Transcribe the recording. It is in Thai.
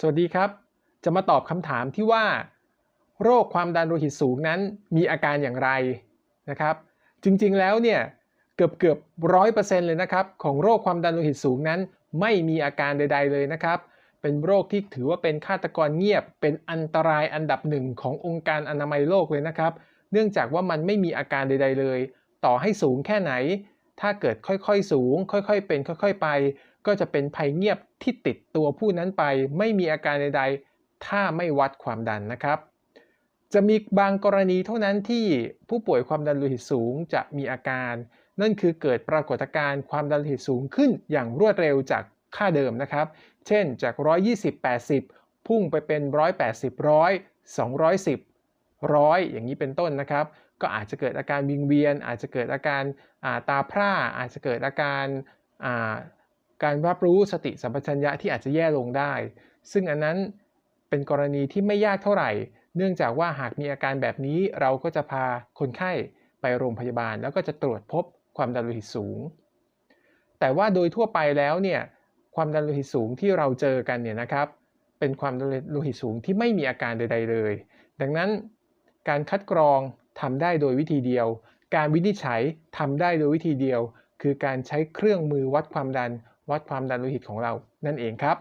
สวัสดีครับ จะมาตอบคำถามที่ว่า โรคความดันโลหิตสูงนั้นมีอาการอย่างไรนะครับ จริงๆแล้วเนี่ยเกือบเกือบร้อยเปอร์เซ็นต์เลยนะครับ ของโรคความดันโลหิตสูงนั้น ไม่มีอาการใด ๆ เลยนะครับ เป็นโรคที่ถือว่าเป็นฆาตกรเงียบ เป็นอันตรายอันดับหนึ่งขององค์การอนามัยโลกเลยนะครับ เนื่องจากว่ามันไม่มีอาการใด ๆ เลย ต่อให้สูงแค่ไหน ถ้าเกิดค่อยๆสูง ค่อยๆเป็น ค่อยๆไป ก็จะเป็นภัยเงียบที่ติดตัวผู้นั้นไป ไม่มีอาการใดๆ ถ้าไม่วัดความดันนะครับ จะมีบางกรณีเท่านั้นที่ผู้ป่วยความดันโลหิตสูงจะมีอาการ นั่นคือเกิดปรากฏการณ์ความดันโลหิตสูงขึ้นอย่างรวดเร็วจากค่าเดิมนะครับ เช่นจาก 120 80 พุ่งไปเป็น 180 100 210 100อย่างนี้เป็นต้นนะครับ ก็อาจจะเกิดอาการวิงเวียน อาจจะเกิดอาการตาพร่า อาจจะเกิดอาการการรับรู้สติสัมปชัญญะที่อาจจะแย่ลงได้ ซึ่งอันนั้นเป็นกรณีที่ไม่ยากเท่าไหร่ เนื่องจากว่าหากมีอาการแบบนี้เราก็จะพาคนไข้ไปโรงพยาบาล แล้วก็จะตรวจพบความดันโลหิตสูง แต่ว่าโดยทั่วไปแล้วเนี่ยความดันโลหิตสูงที่เราเจอกันเนี่ยนะครับ เป็นความดันโลหิตสูงที่ไม่มีอาการใด ๆ เลย ดังนั้น การคัดกรองทำได้โดยวิธีเดียว การวินิจฉัยทำได้โดยวิธีเดียว คือการใช้เครื่องมือวัดความดัน วัดความดันโลหิตของเรานั่นเองครับ